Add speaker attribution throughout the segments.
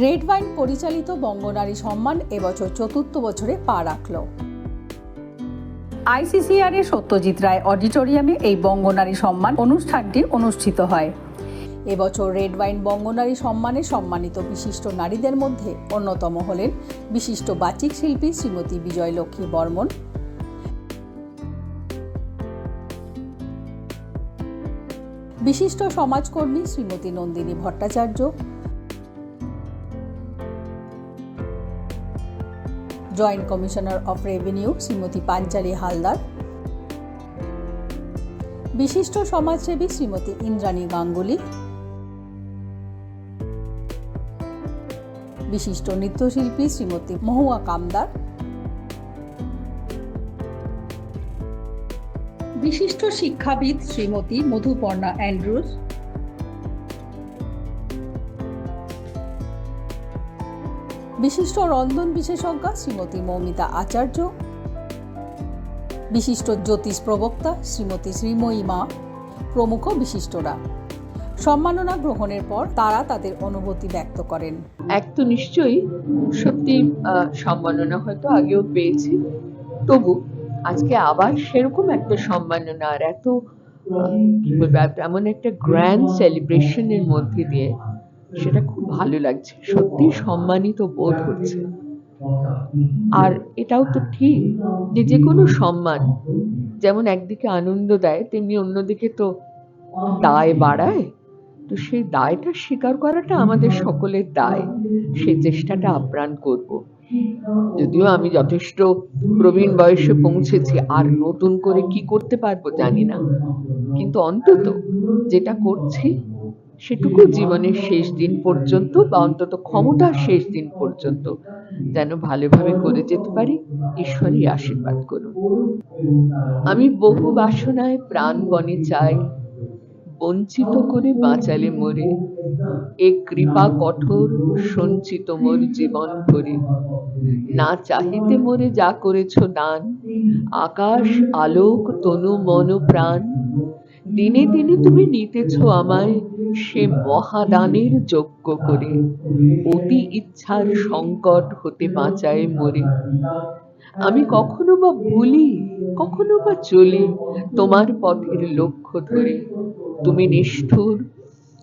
Speaker 1: Red wine পরিচালিত বঙ্গনারী সম্মান এবছর চতুর্থ বছরে পা রাখল। আইসিসিআর এর সত্যজিৎ রায় অডিটোরিয়ামে এই বঙ্গনারী সম্মান অনুষ্ঠানটি অনুষ্ঠিত হয়। এবছর রেড ওয়াইন বঙ্গনারী সম্মানে সম্মানিত বিশিষ্ট নারীদের মধ্যে অন্যতম হলেন বিশিষ্ট বাচিক শিল্পী শ্রীমতী বিজয়লক্ষ্মী বর্মন। বিশিষ্ট সমাজকর্মী Shrimati Nandini Bhattacharya joint commissioner of revenue Shrimati Panchali Haldar. বিশিষ্ট সমাজসেবী শ্রীমতী ইন্দ্রাণী গাঙ্গুলি। বিশিষ্ট নৃত্যশিল্পী শ্রীমতী মহুয়া কামদার। বিশিষ্ট শিক্ষাবিদ শ্রীমতী মধুপর্ণা অ্যান্ড্রুজ। বিশিষ্ট রন্ধন বিশেষজ্ঞা শ্রীমতী মৌমিতা আচার্য, বিশিষ্ট জ্যোতিষ প্রবক্তা শ্রীমতী শ্রীময়ী মা, প্রমুখ বিশিষ্টরা। সম্মাননা গ্রহণের পর তারা তাদের অনুভূতি ব্যক্ত করেন।
Speaker 2: এক তো নিশ্চয়ই সত্যি সম্মাননা হয়তো আগেও পেয়েছি, তবু আজকে আবার সেরকম একটা সম্মাননা আর এত- এমন একটা গ্র্যান্ড সেলিব্রেশনের মধ্যে দিয়ে সেটা খুব ভালো লাগছে। সত্যি সম্মানিত বোধ হচ্ছে। আর এটাও তো ঠিক যে যে কোনো সম্মান যেমন একদিকে আনন্দ দেয়, তেমনি অন্যদিকে তো দায় বাড়ায়। তো সেই দায়টা স্বীকার করাটা আমাদের সকলের দায়। সেই চেষ্টাটা আপ্রাণ করব। যদিও আমি যথেষ্ট প্রবীণ বয়সে পৌঁছেছি, আর নতুন করে কি করতে পারব জানি না। কিন্তু অন্তত যেটা করছি সেটুকু জীবনের শেষ দিন পর্যন্ত বা অন্তত ক্ষমতার শেষ দিন পর্যন্ত যেন ভালোভাবে করে যেতে পারি, ঈশ্বরই আশীর্বাদ করুন। আমি বহু বাসনায় প্রাণপণে চাই, বঞ্চিত করে বাঁচালে মোরে, এ কৃপা কঠোর, সঞ্চিত মোর জীবন ভরে। না চাহিতে মোরে যা করেছ দান, আকাশ, আলোক, তনু, মন, প্রাণ দিনে দিনে তুমি নিতেছ আমায় সে মহাদানের যোগ্য করে। অতি ইচ্ছার সংকট হতে বাঁচায় মরে। আমি কখনো বা ভুলি, কখনো বা চলি তোমার পথের লক্ষ্য ধরে। তুমি নিষ্ঠুর,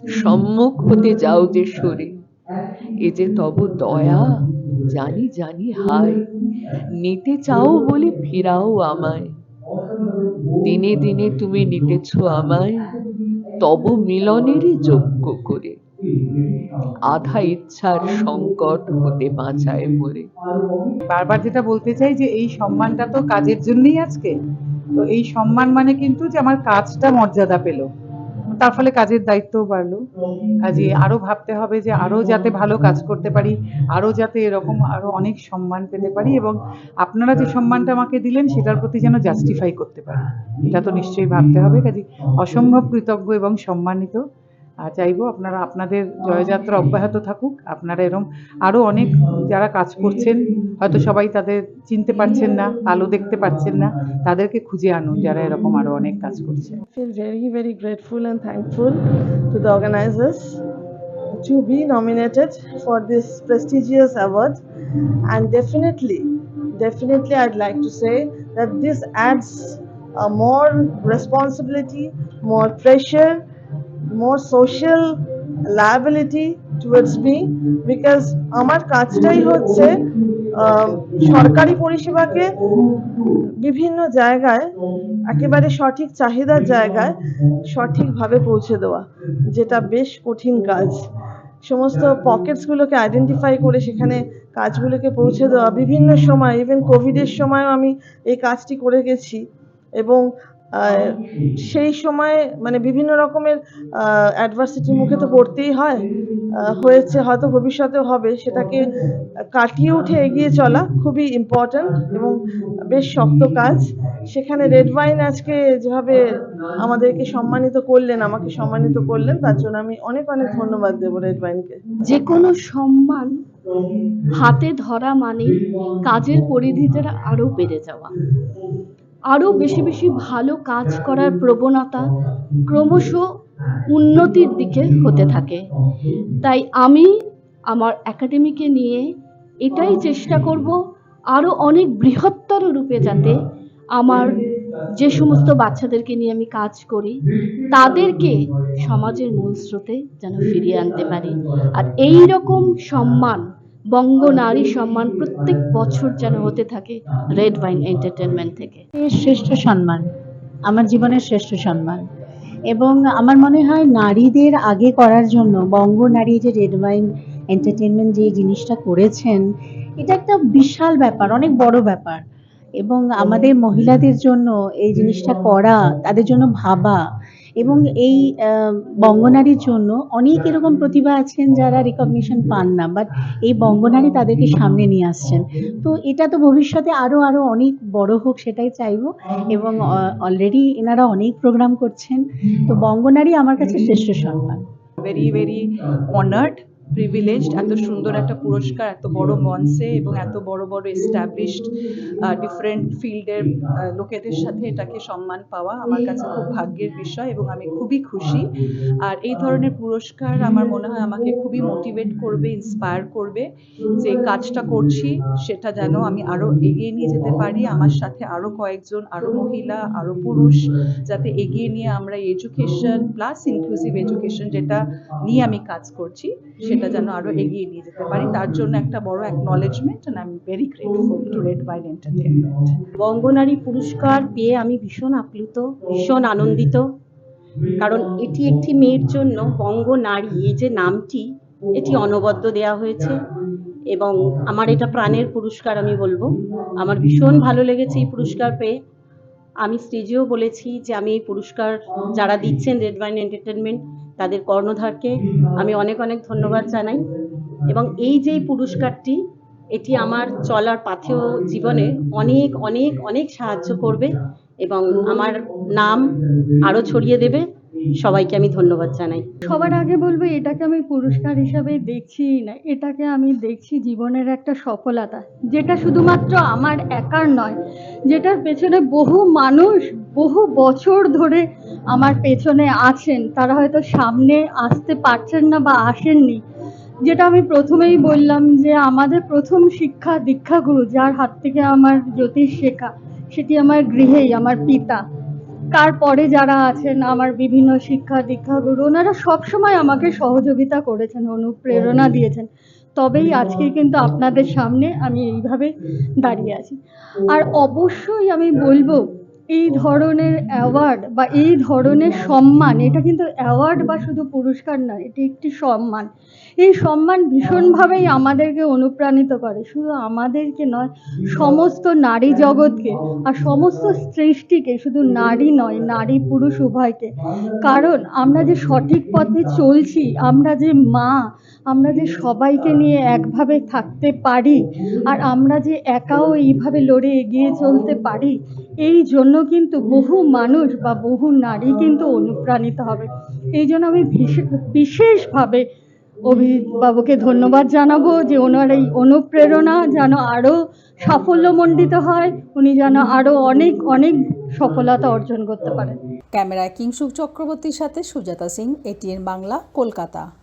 Speaker 2: সম্মুখ হতে যাও যে সরে। এ যে তব দয়া, জানি জানি হায়। নিতে চাও বলে ফিরাও আমায়। দিনে দিনে তুমি নিতেছ আমায়, তব মিলনেরই যোগ্য করে। আধা ইচ্ছার সংকট হতে বাঁচায় মরে
Speaker 3: বারবার যেটা বলতে চাই যে, এই সম্মানটা তো কাজের জন্যই আজকে। তো এই সম্মান মানে কিন্তু যে আমার কাজটা মর্যাদা পেল। তার ফলে কাজের দায়িত্ব বাড়লো। কাজে আরও ভাবতে হবে যে আরও যাতে ভালো কাজ করতে পারি, আরও যাতে এরকম আরও অনেক সম্মান পেতে পারি এবং আপনারা যে সম্মানটা আমাকে দিলেন সেটার প্রতি যেন জাস্টিফাই করতে পারি। এটা তো নিশ্চয়ই ভাবতে হবে। কাজে অসম্ভব কৃতজ্ঞ এবং সম্মানিত। চাইব আপনারা আপনাদের জয়যাত্রা অব্যাহত থাকুক আপনারা এরম আরও অনেক যারা কাজ করছেন হয়তো সবাই তাদের চিনতে পারছেন না আলো দেখতে পাচ্ছেন না তাদেরকে খুঁজে আনুন যারা এরকম আরও অনেক কাজ করছে
Speaker 4: very, very grateful and thankful to be nominated for this prestigious award. And definitely, definitely, I'd like to say that this adds uh, more responsibility, more pressure, more social liability towards me because আমার কাজটাই হচ্ছে সরকারি পরিষেবাকে বিভিন্ন জায়গায়, একেবারে সঠিক চাহিদার জায়গায় সঠিকভাবে পৌঁছে দেওয়া, যেটা বেশ কঠিন কাজ। সমস্ত পকেটসগুলোকে আইডেন্টিফাই করে সেখানে কাজগুলোকে পৌঁছে দেওয়া, বিভিন্ন সময় ইভেন কোভিডের সময়ও আমি এই কাজটি করে গেছি। এবং সেই সময় মানে বিভিন্ন রকমের অ্যাডভার্সিটির মুখে তো পড়তেই হয়। হয়েছে, হয়তো ভবিষ্যতে হবে, সেটাকে কাটিয়ে উঠে এগিয়ে চলা খুবই ইম্পর্ট্যান্ট এবং বেশ শক্ত কাজ। সেখানে রেড ওয়াইন আজকে যেভাবে আমাদেরকে সম্মানিত করলেন, আমাকে সম্মানিত করলেন, তার জন্য আমি অনেক অনেক ধন্যবাদ দেবো রেড ওয়াইনকে
Speaker 5: যে কোনো সম্মান হাতে ধরা মানে কাজের পরিধিটা আরও বেড়ে যাওয়া। আরও বেশি বেশি ভালো কাজ করার প্রবণতা ক্রমশ উন্নতির দিকে হতে থাকে। তাই আমি আমার একাডেমিকে নিয়ে এটাই চেষ্টা করব আরও অনেক বৃহত্তর রূপে যাতে আমার যে সমস্ত বাচ্চাদেরকে নিয়ে আমি কাজ করি, তাদেরকে সমাজের মূল স্রোতে যেন ফিরিয়ে আনতে পারি। আর এই রকম সম্মান বঙ্গ নারী সম্মান প্রত্যেক বছর যেন হতে থাকে রেড ওয়াইন এন্টারটেনমেন্ট থেকে।
Speaker 6: শ্রেষ্ঠ সম্মান, আমার জীবনের শ্রেষ্ঠ সম্মান। এবং আমার মনে হয় নারীদের আগে করার জন্য, বঙ্গ নারী যে রেড ওয়াইন এন্টারটেনমেন্ট যে জিনিসটা করেছেন, এটা একটা বিশাল ব্যাপার, অনেক বড় ব্যাপার। এবং আমাদের মহিলাদের জন্য এই জিনিসটা করা, তাদের জন্য ভাবা এবং এই বঙ্গনারীর জন্য অনেক এরকম প্রতিভা আছেন যারা রিকগনিশন পান না বাট এই বঙ্গনারী তাদেরকে সামনে নিয়ে আসছেন। তো এটা তো ভবিষ্যতে আরও আরও অনেক বড় হোক সেটাই চাইব। এবং অলরেডি এনারা অনেক প্রোগ্রাম করছেন। তো বঙ্গনারী আমার কাছে শ্রেষ্ঠ সম্মান
Speaker 7: ভেরি ভেরি অনার্ড প্রিভিলেজড এত সুন্দর একটা পুরস্কার, এত বড় মঞ্চে এবং এত বড় বড় এস্টাবলিশড ডিফারেন্ট ফিল্ডের লোকেদের সাথে এটাকে সম্মান পাওয়া আমার কাছে খুব ভাগ্যের বিষয় এবং আমি খুবই খুশি। আর এই ধরনের পুরস্কার আমার মনে হয় আমাকে খুবই মোটিভেট করবে ইন্সপায়ার করবে যে কাজটা করছি, সেটা যেন আমি আরও এগিয়ে নিয়ে যেতে পারি। আমার সাথে আরও কয়েকজন, আরও মহিলা, আরও পুরুষ যাতে এগিয়ে নিয়ে আমরা এডুকেশন প্লাস ইনক্লুসিভ এডুকেশন যেটা নিয়ে আমি কাজ করছি, সেটা যেন আরও এগিয়ে নিয়ে যেতে পারি, তার জন্য একটা বড় acknowledgement and I am very grateful to Red Vine Entertainment
Speaker 8: Banganari পুরস্কার পেয়ে আমি ভীষণ আপ্লুত, ভীষণ আনন্দিত, কারণ এটি একটি মেয়ের জন্য বঙ্গ নারী এই যে নামটি, এটি অনবদ্য দেয়া হয়েছে এবং আমার এটা প্রাণের পুরস্কার আমি বলব। আমার ভীষণ ভালো লেগেছে এই পুরস্কার পেয়ে। আমি স্টেজেও বলেছি যে আমি এই পুরস্কার যারা দিচ্ছেন রেড ওয়াইন এন্টারটেনমেন্ট তাদের কর্ণধারকে আমি অনেক অনেক ধন্যবাদ জানাই। এবং এই যে পুরস্কারটি, এটি আমার চলার পাথেয় জীবনে অনেক অনেক অনেক সাহায্য করবে এবং আমার নাম আরও ছড়িয়ে দেবে। সবাইকে আমি ধন্যবাদ জানাই।
Speaker 5: সবার আগে বলব, এটাকে আমি পুরস্কার হিসাবে দেখছি না। এটাকে আমি দেখছি জীবনের একটা সফলতা, যেটা শুধুমাত্র আমার একার নয়, যেটার পেছনে বহু মানুষ বহু বছর ধরে আমার পেছনে আছেন। তারা হয়তো সামনে আসতে পারছেন না বা আসেননি। যেটা আমি প্রথমেই বললাম যে, আমাদের প্রথম শিক্ষা দীক্ষাগুরু, যার হাত থেকে আমার জ্যোতিষ শেখা, সেটি আমার গৃহেই, আমার পিতা। তারপরে যারা আছেন আমার বিভিন্ন শিক্ষা দীক্ষা গুরু ওনারা সবসময় আমাকে সহযোগিতা করেছেন অনুপ্রেরণা দিয়েছেন। তবেই আজকে কিন্তু আপনাদের সামনে আমি এইভাবে দাঁড়িয়ে আছি। আর অবশ্যই আমি বলব এই ধরনের অ্যাওয়ার্ড বা এই ধরনের সম্মান এটা কিন্তু অ্যাওয়ার্ড বা শুধু পুরস্কার নয় এটি একটি সম্মান। এই সম্মান ভীষণভাবেই আমাদেরকে অনুপ্রাণিত করে শুধু আমাদেরকে নয় সমস্ত নারী জগৎকে আর সমস্ত সৃষ্টিকে শুধু নারী নয় নারী পুরুষ উভয়কে। কারণ আমরা যে সঠিক পথে চলছি আমরা যে মা আমরা যে সবাইকে নিয়ে একভাবে থাকতে পারি আর আমরা যে একাও এইভাবে লড়ে এগিয়ে চলতে পারি এই জন্য কিন্তু বহু মানুষ বা বহু নারী কিন্তু অনুপ্রাণিত হবে। এই জন্য আমি বিশে- বিশেষভাবে অভিবাবুকে ধন্যবাদ জানাব যে ওনার এই অনুপ্রেরণা যেন আরও সাফল্যমণ্ডিত হয়, উনি যেন আরও অনেক অনেক সফলতা অর্জন করতে পারেন।
Speaker 1: ক্যামেরায় কিংসুক চক্রবর্তীর সাথে সুজাতা সিং, এটিএন বাংলা, কলকাতা।